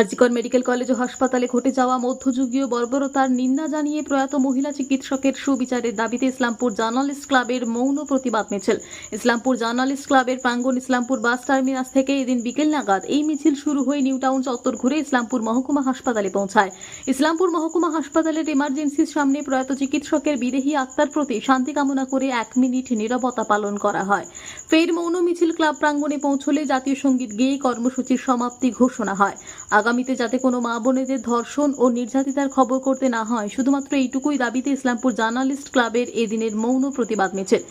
RG Kar medical college ও হাসপাতালে ঘটে যাওয়া মধ্যযুগীয় বর্বরতার নিন্দা জানিয়ে প্রয়াত মহিলা চিকিৎসকের সুবিচারের দাবিতে ইসলামপুর জার্নালিস্ট ক্লাবের মৌন প্রতিবাদ মিছিল। ইসলামপুর জার্নালিস্ট ক্লাবের প্রাঙ্গণ ইসলামপুর বাস টার্মিনাস থেকে এদিন বিকেল নাগাদ এই মিছিল শুরু হয়ে নিউ টাউন চত্বর ঘুরে ইসলামপুর মহকুমা হাসপাতালে পৌঁছায়। ইসলামপুর মহকুমা হাসপাতালের এমার্জেন্সির সামনে প্রয়াত চিকিৎসকের বিদেহী আত্মার প্রতি শান্তি কামনা করে এক মিনিট নীরবতা পালন করা হয়। ফের মৌন মিছিল ক্লাব প্রাঙ্গণে পৌঁছলে জাতীয় সংগীত গেয়ে কর্মসূচির সমাপ্তি ঘোষণা হয়। আগামীতে যাতে কোনো মা বোনেদের ধর্ষণ ও নির্যাতিতার খবর করতে না হয়, শুধুমাত্র এইটুকুই দাবিতে ইসলামপুর জার্নালিস্ট ক্লাবের এদিনের মৌন প্রতিবাদ মিছিল।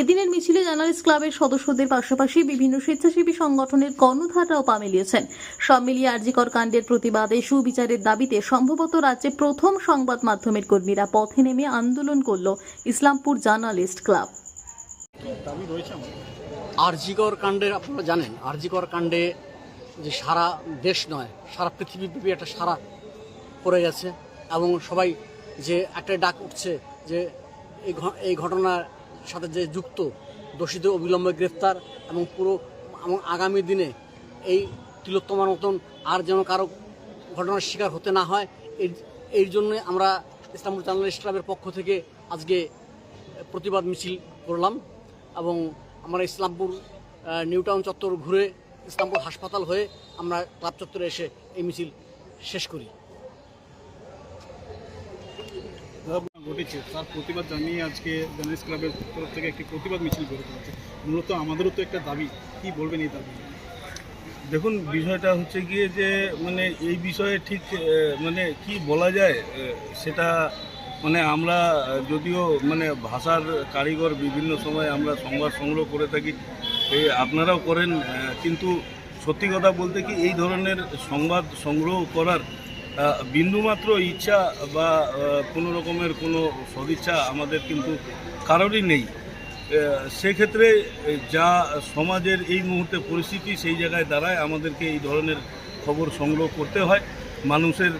এদিনের মিছিলে জার্নালিস্ট ক্লাবের সদস্যদের পাশাপাশি বিভিন্ন স্বেচ্ছাসেবী সংগঠনের কর্ণধাররাও পা মিলিয়েছেন। সব মিলিয়ে আরজিকর কাণ্ডের প্রতিবাদে সুবিচারের দাবিতে সম্ভবত রাজ্যে প্রথম সংবাদ মাধ্যমের কর্মীরা পথে নেমে আন্দোলন করল ইসলামপুর জার্নালিস্ট ক্লাব। আরজিকর কাণ্ডের আপনারা জানেন, আরজিকর কাণ্ডে যে সারা দেশ নয়, সারা পৃথিবীব্যাপী একটা সারা পড়ে গেছে এবং সবাই যে একটা ডাক উঠছে যে এই এই ঘটনার সাথে যে যুক্ত দোষীদের অবিলম্বে গ্রেফতার এবং পুরো এবং আগামী দিনে এই তিলোত্তমার মতন আর যেন কারও ঘটনার শিকার হতে না হয়, এর এই জন্যে আমরা ইসলামপুর জার্নালিস্ট ক্লাবের পক্ষ থেকে আজকে প্রতিবাদ মিছিল করলাম এবং আমরা ইসলামপুর নিউটাউন চত্বর ঘুরে ইসলামপুর হাসপাতাল হয়ে আমরা ক্লাব চত্বরে এসে এই মিছিল শেষ করি। ঘটেছে। তার প্রতিবাদ জানিয়ে আজকে জার্নালিস্ট ক্লাবের তরফ থেকে একটি প্রতিবাদ মিছিল করে হচ্ছে মূলত আমাদেরও তো একটা দাবি। কি বলবেন এই দাবি? দেখুন বিষয়টা হচ্ছে গিয়ে যে মানে এই বিষয়ে ঠিক মানে কি বলা যায় সেটা মানে আমরা যদিও মানে ভাষার কারিগর বিভিন্ন সময় আমরা সংবাদ সংগ্রহ করে থাকি আপনারাও করেন কিন্তু সত্যি কথা বলতে কি এই ধরনের সংবাদ সংগ্রহ করার বিন্দুমাত্র ইচ্ছা বা কোনো রকমের কোনো সদিচ্ছা আমাদের কিন্তু কারোরই নেই। সেক্ষেত্রে যা সমাজের এই মুহূর্তে পরিস্থিতি সেই জায়গায় দাঁড়ায়, আমাদেরকে এই ধরনের খবর সংগ্রহ করতে হয়। মানুষের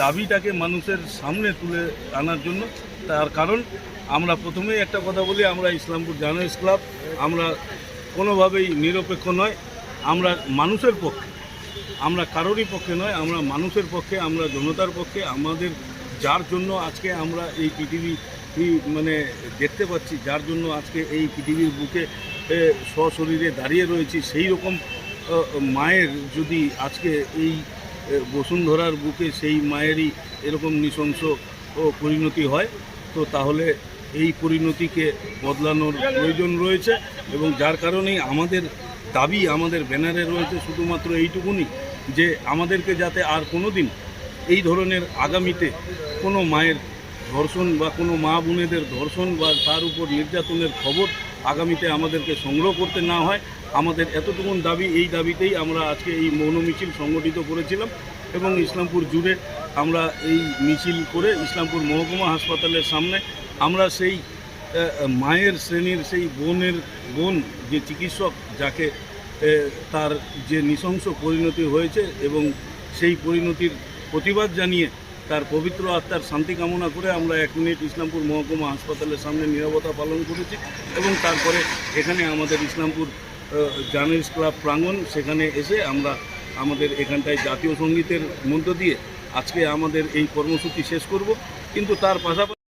দাবিটাকে মানুষের সামনে তুলে আনার জন্য তার কারণ। আমরা প্রথমেই একটা কথা বলি, আমরা ইসলামপুর জার্নালিস্ট ক্লাব, আমরা কোনোভাবেই নিরপেক্ষ নয়। আমরা মানুষের পক্ষে, আমরা কারোরই পক্ষে নয়, আমরা মানুষের পক্ষে, আমরা জনতার পক্ষে, আমাদের যার জন্য আজকে আমরা এই পৃথিবী মানে দেখতে পাচ্ছি, যার জন্য আজকে এই পৃথিবীর বুকে সশরীরে দাঁড়িয়ে রয়েছি, সেই রকম মায়ের যদি আজকে এই বসুন্ধরার বুকে সেই মায়েরই এরকম নৃশংস পরিণতি হয়, তো তাহলে এই পরিণতিকে বদলানোর প্রয়োজন রয়েছে এবং যার কারণেই আমাদের দাবি, আমাদের ব্যানারে রয়েছে শুধুমাত্র এইটুকুনি যে আমাদেরকে যাতে আর কোনো দিন এই ধরনের আগামীতে কোনো মায়ের ধর্ষণ বা কোনো মা বোনেদের ধর্ষণ বা তার উপর নির্যাতনের খবর আগামীতে আমাদেরকে সংগ্রহ করতে না হয়, আমাদের এতটুকুন দাবি, এই দাবিতেই আমরা আজকে এই মৌন মিছিল সংগঠিত করেছিলাম এবং ইসলামপুর জুড়ে আমরা এই মিছিল করে ইসলামপুর মহকুমা হাসপাতালের সামনে আমরা সেই মায়ের শ্রেণির সেই বোনের বোন, যে চিকিৎসক, যাকে তার যে নৃশংস পরিণতি হয়েছে এবং সেই পরিণতির প্রতিবাদ জানিয়ে তার পবিত্র আত্মার শান্তি কামনা করে আমরা এক মিনিট ইসলামপুর মহকুমা হাসপাতালের সামনে নিরাপত্তা পালন করেছি এবং তারপরে এখানে আমাদের ইসলামপুর জার্নালিস্ট ক্লাব প্রাঙ্গণ, সেখানে এসে আমরা আমাদের এখানটায় জাতীয় সঙ্গীতের মধ্য দিয়ে আজকে আমাদের এই কর্মসূচি শেষ করব। কিন্তু তার পাশাপাশি